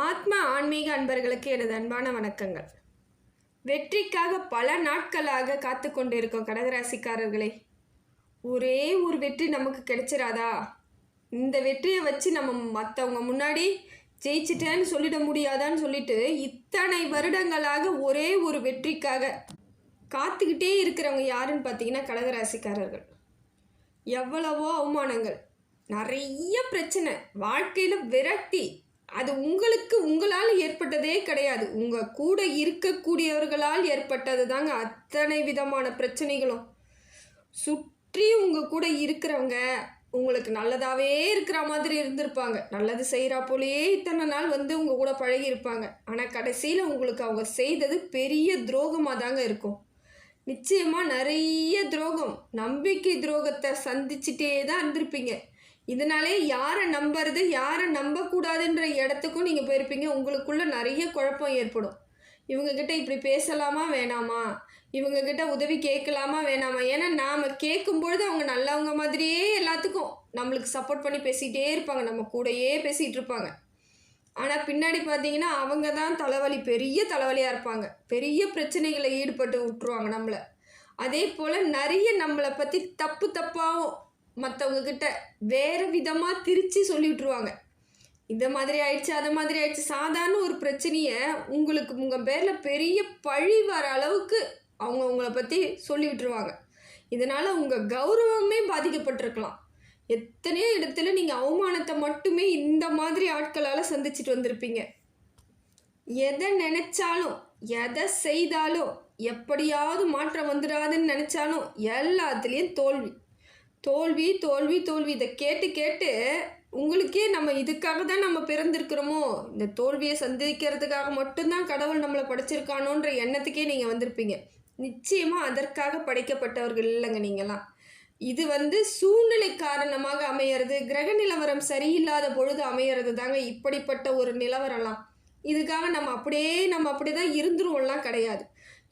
ஆத்ம ஆன்மீக அன்பர்களுக்கு எனது அன்பான வணக்கங்கள். வெற்றிக்காக பல நாட்களாக காத்து கொண்டிருக்கோம் கடகராசிக்காரர்களே. ஒரே ஒரு வெற்றி நமக்கு கிடைச்சிராதா? இந்த வெற்றியை வச்சு நம்ம மற்றவங்க முன்னாடி ஜெயிச்சிட்டேன்னு சொல்லிட முடியாதான்னு சொல்லிட்டு இத்தனை வருடங்களாக ஒரே ஒரு வெற்றிக்காக காத்துக்கிட்டே இருக்கிறவங்க யாருன்னு பார்த்தீங்கன்னா கடகராசிக்காரர்கள். எவ்வளவோ அவமானங்கள் நிறைய பிரச்சனை வாழ்க்கையில் விரக்தி அது உங்களுக்கு உங்களால் ஏற்பட்டதே கிடையாது. உங்கள் கூட இருக்கக்கூடியவர்களால் ஏற்பட்டது தாங்க அத்தனை விதமான பிரச்சனைகளும். சுற்றி உங்கள் கூட இருக்கிறவங்க உங்களுக்கு நல்லதாகவே இருக்கிற மாதிரி இருந்திருப்பாங்க. நல்லது செய்கிறா போலேயே இத்தனை நாள் வந்து உங்கள் கூட பழகி இருப்பாங்க. ஆனால் கடைசியில் உங்களுக்கு அவங்க செய்தது பெரிய துரோகமாக தாங்க இருக்கும். நிச்சயமாக நிறைய துரோகம். நம்பிக்கை துரோகத்தை சந்திச்சிட்டே தான் இருந்திருப்பீங்க. இதனாலே யாரை நம்புறது யாரை நம்பக்கூடாதுன்ற இடத்துக்கும் நீங்கள் போயிருப்பீங்க. உங்களுக்குள்ள நிறைய குழப்பம் ஏற்படும். இவங்கக்கிட்ட இப்படி பேசலாமா வேணாமா? இவங்கக்கிட்ட உதவி கேட்கலாமா வேணாமா? ஏன்னா நாம் கேட்கும்பொழுது அவங்க நல்லவங்க மாதிரியே எல்லாத்துக்கும் நம்மளுக்கு சப்போர்ட் பண்ணி பேசிகிட்டே இருப்பாங்க. நம்ம கூடயே பேசிகிட்டு இருப்பாங்க. ஆனால் பின்னாடி பார்த்தீங்கன்னா அவங்க தான் தலைவலி பெரிய தலைவலியாக இருப்பாங்க. பெரிய பிரச்சனைகளை ஈடுபட்டு விட்டுருவாங்க நம்மளை. அதே போல் நிறைய நம்மளை பற்றி தப்பு தப்பாகவும் மற்றவங்கக்கிட்ட வேறு விதமாக திரித்து சொல்லி விட்ருவாங்க இந்த மாதிரி ஆயிடுச்சு அதை மாதிரி ஆயிடுச்சு. சாதாரண ஒரு பிரச்சனையை உங்களுக்கு உங்கள் பேரில் பெரிய பழி வர அளவுக்கு அவங்க உங்களை பற்றி சொல்லி விட்டுருவாங்க இதனால் உங்கள் கௌரவமே பாதிக்கப்பட்டிருக்கலாம். எத்தனையோ இடத்துல நீங்கள் அவமானத்தை மட்டுமே இந்த மாதிரி ஆட்களால் சந்திச்சுட்டு வந்திருப்பீங்க. எதை நினச்சாலும் எதை செய்தாலும் எப்படியாவது மாற்றம் வந்துடாதுன்னு நினச்சாலும் எல்லாத்துலேயும் தோல்வி. தோல்வி தோல்வி தோல்வி. இதை கேட்டு கேட்டு உங்களுக்கே நம்ம இதுக்காக தான் நம்ம பிறந்திருக்கிறோமோ? இந்த தோல்வியை சந்திக்கிறதுக்காக மட்டும்தான் கடவுள் நம்மளை படைச்சிருக்கானோன்ற எண்ணத்துக்கே நீங்கள் வந்திருப்பீங்க. நிச்சயமாக அதற்காக படைக்கப்பட்டவர்கள் இல்லைங்க நீங்களாம் இது வந்து சூழ்நிலை காரணமாக அமையிறது கிரக நிலவரம் சரியில்லாத பொழுது அமையிறது தாங்க இப்படிப்பட்ட ஒரு நிலவரம்லாம் இதுக்காக நம்ம அப்படியே நம்ம அப்படி தான் இருந்துருவோம்லாம் கிடையாது.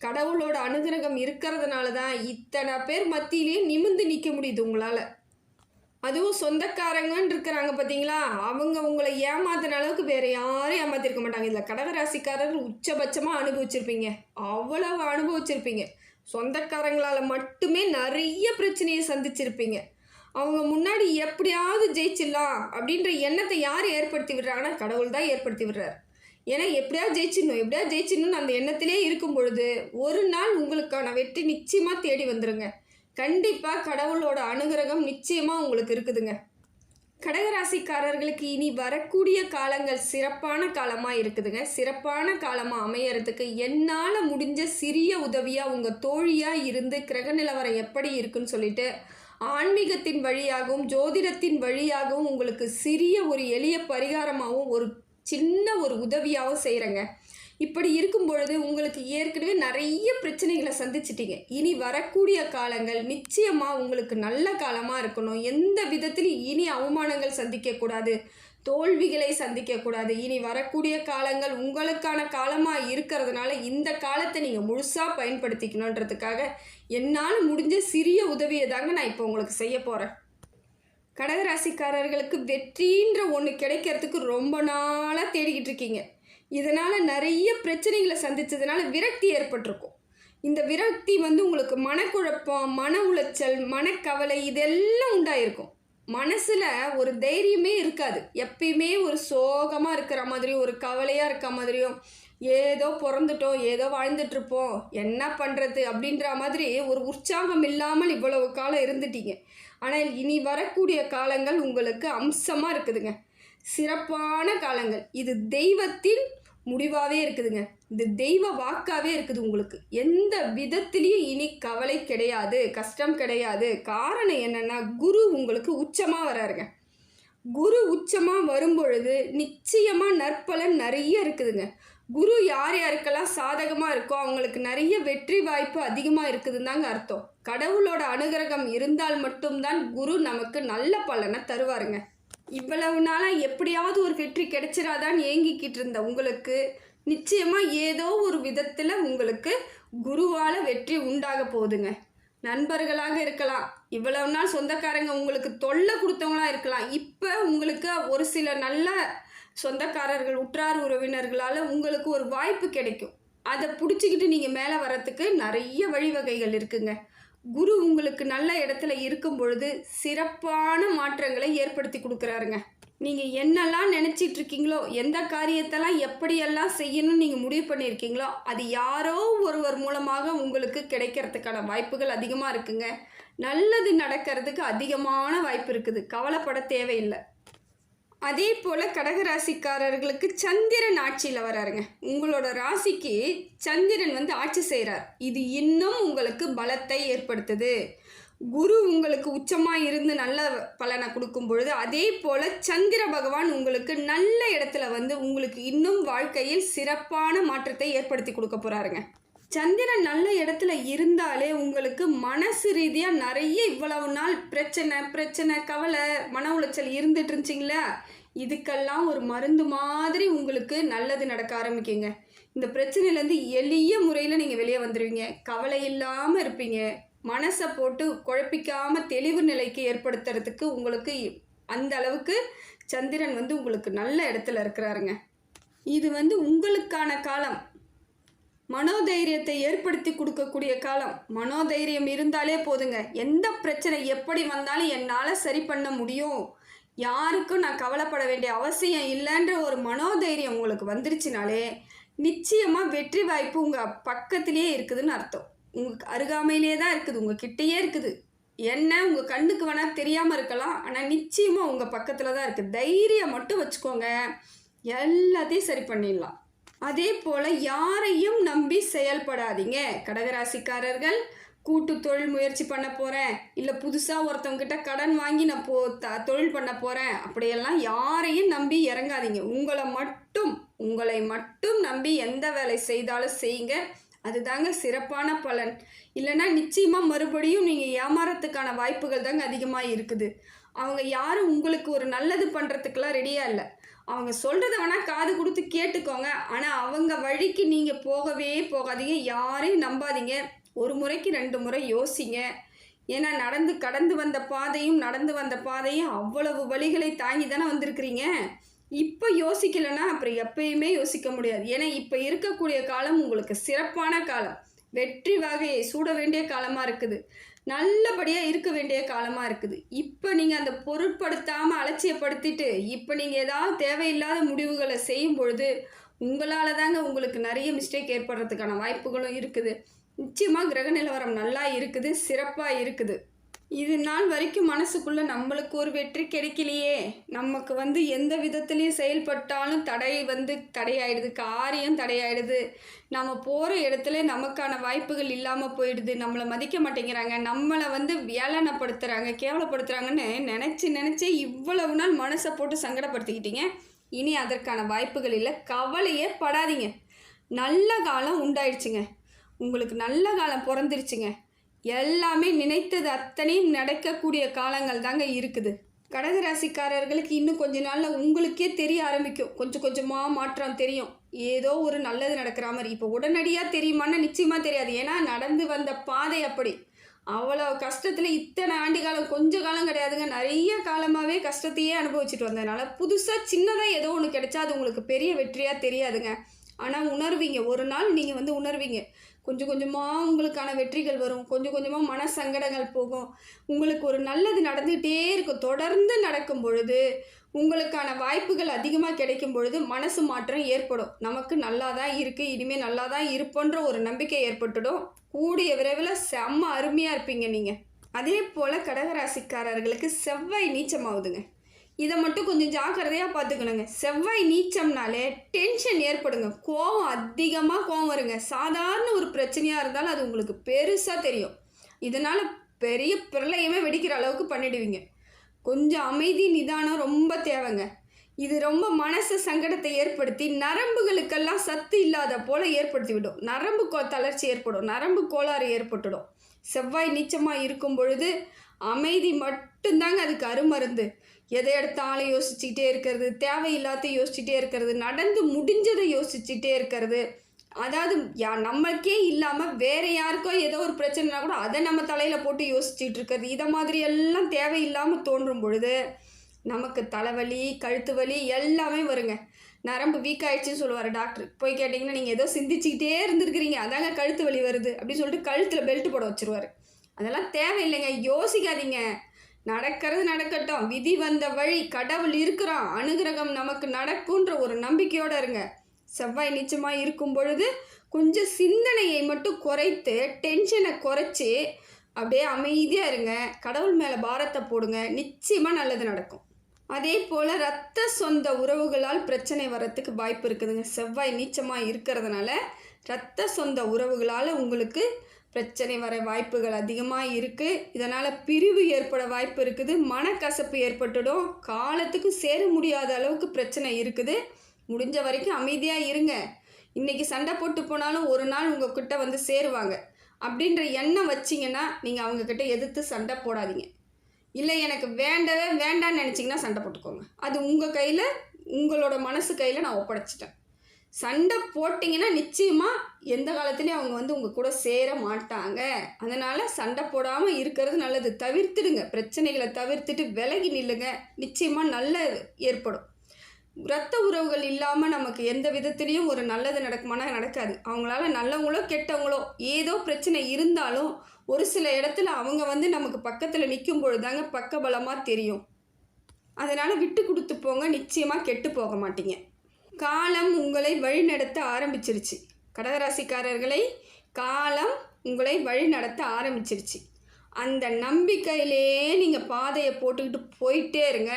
கடவுளோட அனுகிரகம் இருக்கிறதுனால தான் இத்தனை பேர் மத்தியிலேயே நிமிந்து நிற்க முடியுது உங்களால். அதுவும் சொந்தக்காரங்கன்னு இருக்கிறாங்க பார்த்தீங்களா அவங்க உங்களை ஏமாத்தின அளவுக்கு வேறு யாரும் ஏமாத்திருக்க மாட்டாங்க. இதில் கடகராசிக்காரர் உச்சபட்சமாக அனுபவிச்சிருப்பீங்க. அவ்வளவு அனுபவிச்சிருப்பீங்க. சொந்தக்காரங்களால் மட்டுமே நிறைய பிரச்சனையை சந்திச்சிருப்பீங்க. அவங்க முன்னாடி எப்படியாவது ஜெயிச்சிடலாம் அப்படின்ற எண்ணத்தை யார் ஏற்படுத்தி விடுறாங்கன்னா கடவுள் தான் ஏற்படுத்தி விடுறாரு. ஏன்னா எப்படியாவது ஜெயிச்சிடணும். எப்படியாவது ஜெயிச்சிடணும்னு அந்த எண்ணத்திலே இருக்கும் பொழுது ஒரு நாள் உங்களுக்கான வெற்றி நிச்சயமாக தேடி வந்துடுங்க கண்டிப்பாக கடவுளோட அனுகிரகம் நிச்சயமாக உங்களுக்கு இருக்குதுங்க. கடகராசிக்காரர்களுக்கு இனி வரக்கூடிய காலங்கள் சிறப்பான காலமாக இருக்குதுங்க. சிறப்பான காலமாக அமையறதுக்கு என்னால் முடிஞ்ச சிறிய உதவியாக உங்கள் தோழியாக இருந்து கிரக நிலவரம் எப்படி இருக்குன்னு சொல்லிட்டு ஆன்மீகத்தின் வழியாகவும் ஜோதிடத்தின் வழியாகவும் உங்களுக்கு சிறிய ஒரு எளிய பரிகாரமாகவும் ஒரு சின்ன ஒரு உதவியாகவும் செய்கிறேங்க இப்படி இருக்கும் பொழுது உங்களுக்கு ஏற்கனவே நிறைய பிரச்சனைகளை சந்திச்சிட்டீங்க. இனி வரக்கூடிய காலங்கள் நிச்சயமாக உங்களுக்கு நல்ல காலமாக இருக்கணும். எந்த விதத்திலும் இனி அவமானங்கள் சந்திக்கக்கூடாது தோல்விகளை சந்திக்கக்கூடாது இனி வரக்கூடிய காலங்கள் உங்களுக்கான காலமாக இருக்கிறதுனால இந்த காலத்தை நீங்கள் முழுசாக பயன்படுத்திக்கணுன்றதுக்காக என்னால் முடிஞ்ச சிறிய உதவியை தாங்க நான் இப்போ உங்களுக்கு செய்ய போகிறேன் கடகராசிக்காரர்களுக்கு வெற்றின்ற ஒன்று கிடைக்கிறதுக்கு ரொம்ப நாளாக தேடிக்கிட்டு இருக்கீங்க. இதனால் நிறைய பிரச்சனைகளை சந்தித்ததுனால விரக்தி ஏற்பட்டிருக்கும். இந்த விரக்தி வந்து உங்களுக்கு மனக்குழப்பம் மன உளைச்சல் மனக்கவலை இதெல்லாம் உண்டாயிருக்கும். மனசில் ஒரு தைரியமே இருக்காது. எப்பயுமே ஒரு சோகமாக இருக்கிற மாதிரியும் ஒரு கவலையாக இருக்க மாதிரியும் ஏதோ பிறந்துட்டோம் ஏதோ வாழ்ந்துட்டுருப்போம். என்ன பண்ணுறது அப்படின்ற மாதிரி ஒரு உற்சாகம் இல்லாமல் இவ்வளவு காலம் இருந்துட்டீங்க. ஆனால் இனி வரக்கூடிய காலங்கள் உங்களுக்கு அம்சமாக இருக்குதுங்க. சிறப்பான காலங்கள். இது தெய்வத்தின் முடிவாகவே இருக்குதுங்க. இந்த தெய்வ வாக்காகவே இருக்குது உங்களுக்கு. எந்த விதத்துலேயும் இனி கவலை கிடையாது கஷ்டம் கிடையாது. காரணம் என்னென்னா குரு உங்களுக்கு உச்சமாக வராருங்க. குரு உச்சமாக வரும்பொழுது நிச்சயமாக நற்பலன் நிறைய இருக்குதுங்க. குரு யார் யாருக்கெல்லாம் சாதகமாக இருக்கோ அவங்களுக்கு நிறைய வெற்றி வாய்ப்பு அதிகமாக இருக்குதுன்னு தாங்க அர்த்தம். கடவுளோட அனுகிரகம் இருந்தால் மட்டும்தான் குரு நமக்கு நல்ல பலனை தருவாருங்க. இவ்வளவு நாளாக எப்படியாவது ஒரு வெற்றி கிடைச்சிடாதான்னு ஏங்கிக்கிட்டு இருந்த உங்களுக்கு நிச்சயமாக ஏதோ ஒரு விதத்தில் உங்களுக்கு குருவால் வெற்றி உண்டாக போகுதுங்க. நண்பர்களாக இருக்கலாம் இவ்வளவு நாள் சொந்தக்காரங்க உங்களுக்கு தொல்லை கொடுத்தவங்களாக இருக்கலாம். இப்போ உங்களுக்கு ஒரு சில நல்ல சொந்தக்காரர்கள் உற்றார் உறவினர்களால் உங்களுக்கு ஒரு வாய்ப்பு கிடைக்கும். அதை பிடிச்சிக்கிட்டு நீங்கள் மேலே வரத்துக்கு நிறைய வழிவகைகள் இருக்குங்க. குரு உங்களுக்கு நல்ல இடத்துல இருக்கும் பொழுது சிறப்பான மாற்றங்களை ஏற்படுத்தி கொடுக்குறாருங்க. நீங்கள் என்னெல்லாம் நினச்சிட்டு இருக்கீங்களோ எந்த காரியத்தெல்லாம் எப்படியெல்லாம் செய்யணும்னு நீங்கள் முடிவு பண்ணியிருக்கீங்களோ அது யாரோ ஒருவர் மூலமாக உங்களுக்கு கிடைக்கிறதுக்கான வாய்ப்புகள் அதிகமாக இருக்குங்க. நல்லது நடக்கிறதுக்கு அதிகமான வாய்ப்பு இருக்குது. கவலைப்பட தேவையில்லை. அதே போல் கடகராசிக்காரர்களுக்கு சந்திரன் ஆட்சியில் வராருங்க. உங்களோட ராசிக்கு சந்திரன் வந்து ஆட்சி செய்கிறார் இது இன்னும் உங்களுக்கு பலத்தை ஏற்படுத்துது. குரு உங்களுக்கு உச்சமாக இருந்து நல்ல பலனை கொடுக்கும் பொழுது அதே போல் சந்திர பகவான் உங்களுக்கு நல்ல இடத்துல வந்து உங்களுக்கு இன்னும் வாழ்க்கையில் சிறப்பான மாற்றத்தை ஏற்படுத்தி கொடுக்க போகிறாருங்க சந்திரன் நல்ல இடத்துல இருந்தாலே உங்களுக்கு மனசு ரீதியாக நிறைய இவ்வளவு நாள் பிரச்சனை பிரச்சனை கவலை மன உளைச்சல் இருந்துட்டு இருந்துச்சிங்களா? இதுக்கெல்லாம் ஒரு மருந்து மாதிரி உங்களுக்கு நல்லது நடக்க ஆரம்பிக்குங்க. இந்த பிரச்சனையிலேருந்து எளிய முறையில் நீங்கள் வெளியே வந்துடுவீங்க கவலை இல்லாமல் இருப்பீங்க. மனசை போட்டு குழப்பிக்காமல் தெளிவு நிலைக்கு ஏற்படுத்துறதுக்கு உங்களுக்கு அந்த அளவுக்கு சந்திரன் வந்து உங்களுக்கு நல்ல இடத்துல இருக்கிறாருங்க. இது வந்து உங்களுக்கான காலம். மனோதைரியத்தை ஏற்படுத்தி கொடுக்கக்கூடிய காலம். மனோதைரியம் இருந்தாலே போதுங்க. எந்த பிரச்சனை எப்படி வந்தாலும் என்னால் சரி பண்ண முடியும். யாருக்கும் நான் கவலைப்பட வேண்டிய அவசியம் இல்லைன்ற ஒரு மனோதைரியம் உங்களுக்கு வந்துருச்சுனாலே நிச்சயமாக வெற்றி வாய்ப்பு உங்கள் பக்கத்திலேயே இருக்குதுன்னு அர்த்தம். உங்களுக்கு அருகாமையிலே தான் இருக்குது. உங்கள் கிட்டேயே இருக்குது. என்ன உங்கள் கண்ணுக்கு வேணால் தெரியாமல் இருக்கலாம். ஆனால் நிச்சயமாக உங்கள் பக்கத்தில் தான் இருக்குது தைரியம் மட்டும் வச்சுக்கோங்க. எல்லாத்தையும் சரி பண்ணிடலாம். அதே போல் யாரையும் நம்பி செயல்படாதீங்க. கடகராசிக்காரர்கள் கூட்டு தொழில் முயற்சி பண்ண போகிறேன் இல்லை புதுசாக ஒருத்தவங்கிட்ட கடன் வாங்கி நான் போ த தொழில் பண்ண போகிறேன் அப்படியெல்லாம் யாரையும் நம்பி இறங்காதீங்க. உங்களை மட்டும் உங்களை மட்டும் நம்பி எந்த வேலை செய்தாலும் செய்யுங்க. அதுதாங்க சிறப்பான பலன். இல்லைன்னா நிச்சயமாக மறுபடியும் நீங்கள் ஏமாறத்துக்கான வாய்ப்புகள் தாங்க அதிகமாக இருக்குது. அவங்க யாரும் உங்களுக்கு ஒரு நல்லது பண்ணுறதுக்கெல்லாம் ரெடியாக இல்லை. அவங்க சொல்கிறத வேணால் காது கொடுத்து கேட்டுக்கோங்க. ஆனால் அவங்க வழிக்கு நீங்கள் போகவே போகாதீங்க. யாரையும் நம்பாதீங்க. ஒரு முறைக்கு ரெண்டு முறை யோசிங்க. ஏன்னா நடந்து கடந்து வந்த பாதையும் நடந்து வந்த பாதையும் அவ்வளவு வழிகளை தாங்கி தானே வந்திருக்கிறீங்க. இப்போ யோசிக்கலைன்னா அப்புறம் எப்பயுமே யோசிக்க முடியாது. ஏன்னா இப்போ இருக்கக்கூடிய காலம் உங்களுக்கு சிறப்பான காலம். வெற்றி வகையை சூட வேண்டிய காலமாக இருக்குது. நல்லபடியாக இருக்க வேண்டிய காலமாக இருக்குது. இப்போ நீங்கள் அந்த பொருட்படுத்தாமல் அலட்சியப்படுத்திட்டு இப்போ நீங்கள் ஏதாவது தேவையில்லாத முடிவுகளை செய்யும் பொழுது உங்களால் தாங்க உங்களுக்கு நிறைய மிஸ்டேக் ஏற்படுறதுக்கான வாய்ப்புகளும் இருக்குது. நிச்சயமாக கிரக நிலவரம் நல்லா இருக்குது சிறப்பாக இருக்குது. இது நாள் வரைக்கும் மனசுக்குள்ளே நம்மளுக்கு ஒரு வெற்றி கிடைக்கலையே. நமக்கு வந்து எந்த விதத்துலேயும் செயல்பட்டாலும் தடை வந்து தடையாயிடுது. காரியம் தடையாயிடுது. நம்ம போகிற இடத்துல நமக்கான வாய்ப்புகள் இல்லாமல் போயிடுது. நம்மளை மதிக்க மாட்டேங்கிறாங்க. நம்மளை வந்து வேலனப்படுத்துகிறாங்க கேவலப்படுத்துகிறாங்கன்னு நினச்சி நினச்சி இவ்வளவு நாள் மனசை போட்டு சங்கடப்படுத்திக்கிட்டீங்க. இனி அதற்கான வாய்ப்புகள் இல்லை. கவலையே படாதீங்க. நல்ல காலம் உண்டாயிடுச்சுங்க. உங்களுக்கு நல்ல காலம் பிறந்துருச்சுங்க. எல்லாமே நினைத்தது அத்தனையும் நடக்கக்கூடிய காலங்கள் தாங்க இருக்குது. கடகராசிக்காரர்களுக்கு இன்னும் கொஞ்ச நாளில் உங்களுக்கே தெரிய ஆரம்பிக்கும். கொஞ்சம் கொஞ்சமாக மாற்றம் தெரியும். ஏதோ ஒரு நல்லது நடக்கிற மாதிரி. இப்போ உடனடியாக தெரியுமான்னா நிச்சயமாக தெரியாது. ஏன்னா நடந்து வந்த பாதை அப்படி. அவ்வளோ கஷ்டத்தில் இத்தனை ஆண்டு காலம் கொஞ்ச காலம் கிடையாதுங்க. நிறைய காலமாகவே கஷ்டத்தையே அனுபவிச்சுட்டு வந்ததுனால புதுசாக சின்னதாக ஏதோ ஒன்று கிடைச்சா அது உங்களுக்கு பெரிய வெற்றியாக தெரியாதுங்க. ஆனால் உணர்வீங்க. ஒரு நாள் நீங்கள் வந்து உணர்வீங்க. கொஞ்சம் கொஞ்சமாக உங்களுக்கான வெற்றிகள் வரும். கொஞ்சம் கொஞ்சமாக மன சங்கடங்கள் போகும். உங்களுக்கு ஒரு நல்லது நடந்துகிட்டே இருக்கும். தொடர்ந்து நடக்கும் பொழுது உங்களுக்கான வாய்ப்புகள் அதிகமாக கிடைக்கும் பொழுது மனசு மாற்றம் ஏற்படும். நமக்கு நல்லா தான் இருக்குது இனிமேல் நல்லா தான் இருப்போன்ற ஒரு நம்பிக்கை ஏற்பட்டுடும். கூடிய விரைவில் செம்ம அருமையாக இருப்பீங்க நீங்கள் அதே போல் கடகராசிக்காரர்களுக்கு செவ்வாய் நீச்சமாகுதுங்க. இதை மட்டும் கொஞ்சம் ஜாக்கிரதையாக பார்த்துக்கணுங்க. செவ்வாய் நீச்சம்னாலே டென்ஷன் ஏற்படுங்க. கோவம் அதிகமாக கோவம் வருங்க. சாதாரண ஒரு பிரச்சனையாக இருந்தாலும் அது உங்களுக்கு பெருசாக தெரியும். இதனால் பெரிய பிரளயமே வெடிக்கிற அளவுக்கு பண்ணிடுவீங்க. கொஞ்சம் அமைதி நிதானம் ரொம்ப தேவைங்க. இது ரொம்ப மனசு சங்கடத்தை ஏற்படுத்தி நரம்புகளுக்கெல்லாம் சத்து இல்லாத போல் ஏற்படுத்தி விடும். நரம்பு கோ தளர்ச்சி ஏற்படும். நரம்பு கோளாறு ஏற்பட்டுடும். செவ்வாய் நீச்சமாக இருக்கும் பொழுது அமைதி மட்டும்தாங்க அதுக்கு அருமருந்து. எதை எடுத்தாலும் யோசிச்சுக்கிட்டே இருக்கிறது தேவையில்லாத யோசிச்சுட்டே இருக்கிறது நடந்து முடிஞ்சதை யோசிச்சுட்டே இருக்கிறது. அதாவது யா நம்மளுக்கே இல்லாமல் வேறு யாருக்கோ ஏதோ ஒரு பிரச்சனைனா கூட அதை நம்ம தலையில் போட்டு யோசிச்சுட்டு இருக்கிறது. இதை மாதிரி எல்லாம் தேவையில்லாமல் தோன்றும் பொழுது நமக்கு தலைவலி கழுத்து வலி எல்லாமே வருங்க. நரம்பு வீக் ஆயிடுச்சுன்னு சொல்லுவார் டாக்டர் போய் கேட்டிங்கன்னா நீங்கள் ஏதோ சிந்திச்சுக்கிட்டே இருந்திருக்கிறீங்க. அதாங்க கழுத்து வலி வருது. அப்படின்னு சொல்லிட்டு கழுத்தில் பெல்ட் போட வச்சுருவார். அதெல்லாம் தேவையில்லைங்க. யோசிக்காதீங்க. நடக்கிறது நடக்கட்டும். விதி வந்த வழி கடவுள் இருக்கிறான். அனுகிரகம் நமக்கு நடக்குன்ற ஒரு நம்பிக்கையோடு இருங்க. செவ்வாய் நிச்சயமாக இருக்கும் பொழுது கொஞ்சம் சிந்தனையை மட்டும் குறைத்து டென்ஷனை குறைச்சி அப்படியே அமைதியாக இருங்க. கடவுள் மேலே பாரத்தை போடுங்க. நிச்சயமாக நல்லது நடக்கும். அதே போல் ரத்த சொந்த உறவுகளால் பிரச்சனை வர்றதுக்கு வாய்ப்பு இருக்குதுங்க. செவ்வாய் நீச்சமாக இருக்கிறதுனால ரத்த சொந்த உறவுகளால் உங்களுக்கு பிரச்சனை வர வாய்ப்புகள் அதிகமாக இருக்குது இதனால் பிரிவு ஏற்பட வாய்ப்பு இருக்குது. மனக்கசப்பு ஏற்பட்டுடும். காலத்துக்கு சேர முடியாத அளவுக்கு பிரச்சனை இருக்குது. முடிஞ்ச வரைக்கும் அமைதியாக இருங்க. இன்றைக்கி சண்டை போட்டு போனாலும் ஒரு நாள் உங்ககிட்ட வந்து சேருவாங்க. அப்படின்ற எண்ணம் வச்சிங்கன்னா நீங்கள் அவங்கக்கிட்ட எதிர்த்து சண்டை போடாதீங்க. இல்லை எனக்கு வேண்டவே வேண்டான்னு நினச்சிங்கன்னா சண்டை போட்டுக்கோங்க. அது உங்கள் கையில் உங்களோட மனசு கையில் நான் ஒப்படைச்சிட்டேன். சண்டை போட்டிங்கன்னா நிச்சயமாக எந்த காலத்துலேயும் அவங்க வந்து உங்கள் கூட சேர மாட்டாங்க. அதனால் சண்டை போடாமல் இருக்கிறது நல்லது. தவிர்த்துடுங்க. பிரச்சனைகளை தவிர்த்துட்டு விலகி நில்லுங்க. நிச்சயமாக நல்ல ஏற்படும். இரத்த உறவுகள் இல்லாமல் நமக்கு எந்த விதத்துலேயும் ஒரு நல்லது நடக்குமானா நடக்காது. அவங்களால நல்லவங்களோ கெட்டவங்களோ ஏதோ பிரச்சனை இருந்தாலும் ஒரு சில இடத்துல அவங்க வந்து நமக்கு பக்கத்தில் நிற்கும் பொழுதாங்க பக்கபலமாக தெரியும். அதனால் விட்டு கொடுத்து போங்க. நிச்சயமாக கெட்டு போக மாட்டீங்க. காலம் உங்களை வழிநடத்த ஆரம்பிச்சிருச்சு. கடகராசிக்காரர்களை காலம் உங்களை வழிநடத்த ஆரம்பிச்சிருச்சு. அந்த நம்பிக்கையிலே நீங்கள் பாதையை போட்டுக்கிட்டு போயிட்டே இருங்க.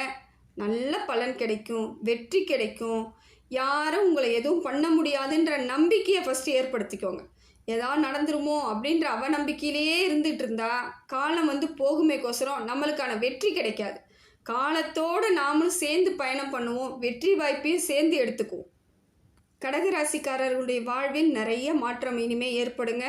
நல்ல பலன் கிடைக்கும் வெற்றி கிடைக்கும். யாரும் உங்களை எதுவும் பண்ண முடியாதுன்ற நம்பிக்கையை ஃபஸ்ட்டு ஏற்படுத்திக்கோங்க. ஏதாவது நடந்துருமோ அப்படின்ற அவநம்பிக்கையிலேயே இருந்துகிட்டு இருந்தால் காலம் வந்து போகுமேக்கோசரம் நம்மளுக்கான வெற்றி கிடைக்காது. காலத்தோடு நாமளும் சேர்ந்து பயணம் பண்ணுவோம். வெற்றி வாய்ப்பையும் சேர்ந்து எடுத்துக்குவோம். கடகராசிக்காரர்களுடைய வாழ்வில் நிறைய மாற்றம் இனிமேல் ஏற்படுங்க.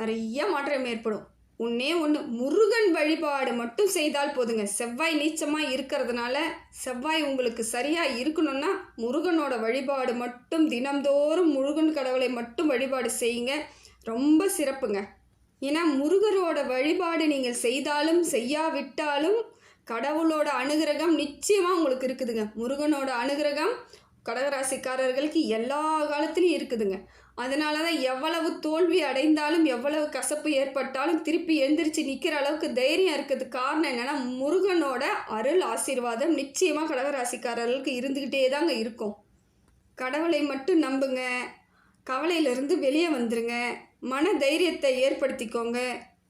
நிறைய மாற்றம் ஏற்படும். ஒன்றே ஒன்று முருகன் வழிபாடு மட்டும் செய்தால் போதுங்க. செவ்வாய் நீச்சமாக இருக்கிறதுனால செவ்வாய் உங்களுக்கு சரியாக இருக்கணும்னா முருகனோட வழிபாடு மட்டும் தினம்தோறும் முருகன் கடவுளை மட்டும் வழிபாடு செய்யுங்க. ரொம்ப சிறப்புங்க. ஏன்னா முருகரோட வழிபாடு நீங்கள் செய்தாலும் செய்யாவிட்டாலும் கடவுளோட அனுகிரகம் நிச்சயமாக உங்களுக்கு இருக்குதுங்க. முருகனோட அனுகிரகம் கடகராசிக்காரர்களுக்கு எல்லா காலத்துலேயும் இருக்குதுங்க. அதனால தான் எவ்வளவு தோல்வி அடைந்தாலும் எவ்வளவு கசப்பு ஏற்பட்டாலும் திருப்பி எந்திரிச்சு நிற்கிற அளவுக்கு தைரியம் இருக்கிறதுக்கு காரணம் என்னென்னா முருகனோட அருள் ஆசீர்வாதம் நிச்சயமாக கடகராசிக்காரர்களுக்கு இருந்துக்கிட்டே தாங்க இருக்கும். கடவுளை மட்டும் நம்புங்க. கவலையிலிருந்து வெளியே வந்துருங்க. மன தைரியத்தை ஏற்படுத்திக்கோங்க.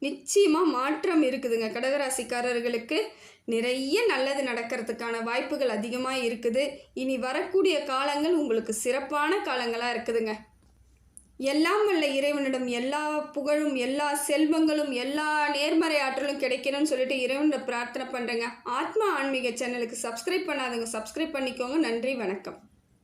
நிச்சயமாக மாற்றம் இருக்குதுங்க கடகராசிக்காரர்களுக்கு. நிறைய நல்லது நடக்கிறதுக்கான வாய்ப்புகள் அதிகமாக இருக்குது. இனி வரக்கூடிய காலங்கள் உங்களுக்கு சிறப்பான காலங்களாக இருக்குதுங்க. எல்லாம் வல்ல இறைவனிடம் எல்லா புகழும் எல்லா செல்வங்களும் எல்லா நேர்மறை ஆற்றலும் கிடைக்கணும்னு சொல்லிட்டு இறைவனை பிரார்த்தனை பண்ணுறேங்க ஆத்மா ஆன்மீக சேனலுக்கு சப்ஸ்கிரைப் பண்ணாதவங்க சப்ஸ்கிரைப் பண்ணிக்கோங்க. நன்றி வணக்கம்.